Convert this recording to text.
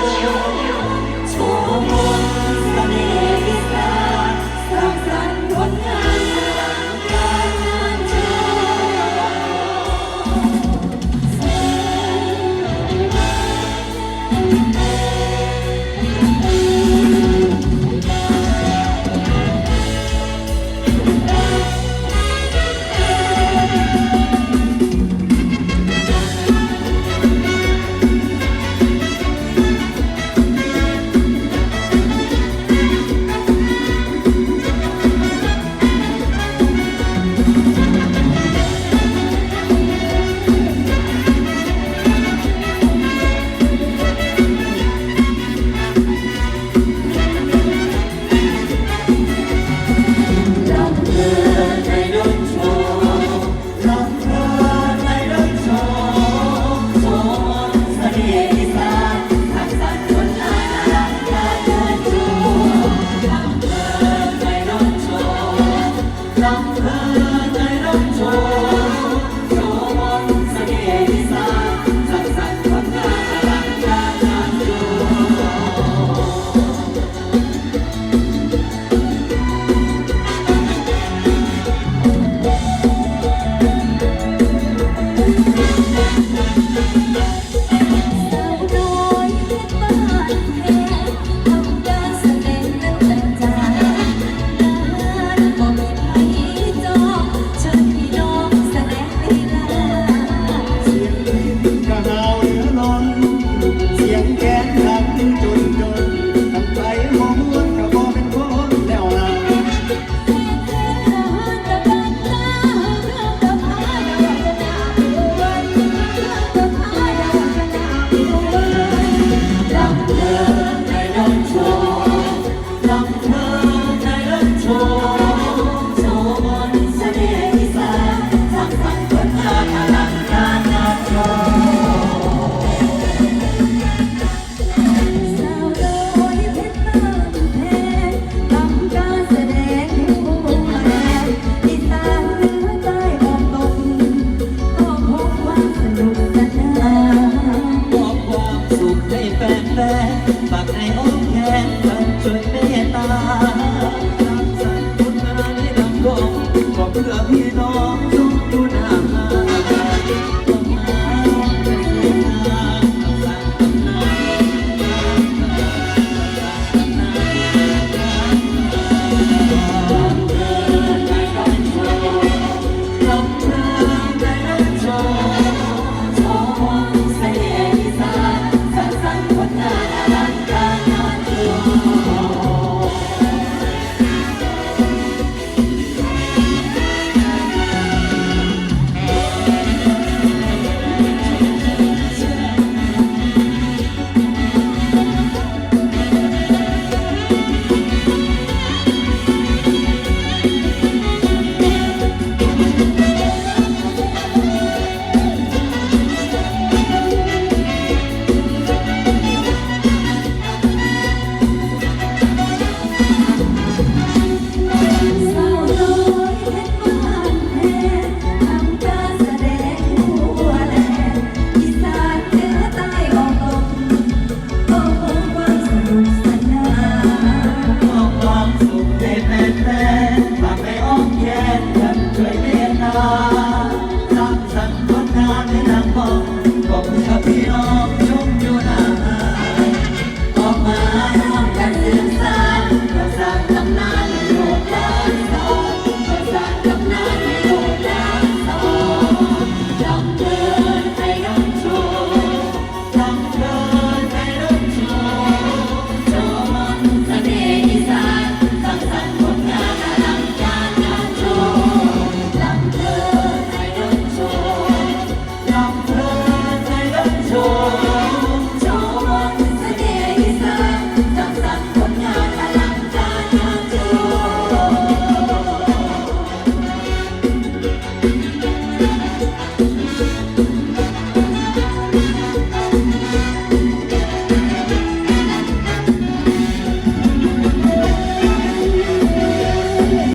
you. ฝากใอ้อ้อมแขนท่านช่วยเมตตาสร้าสรรค์ผลงนให้ดังโด่งก็เพื่อพี่น้อง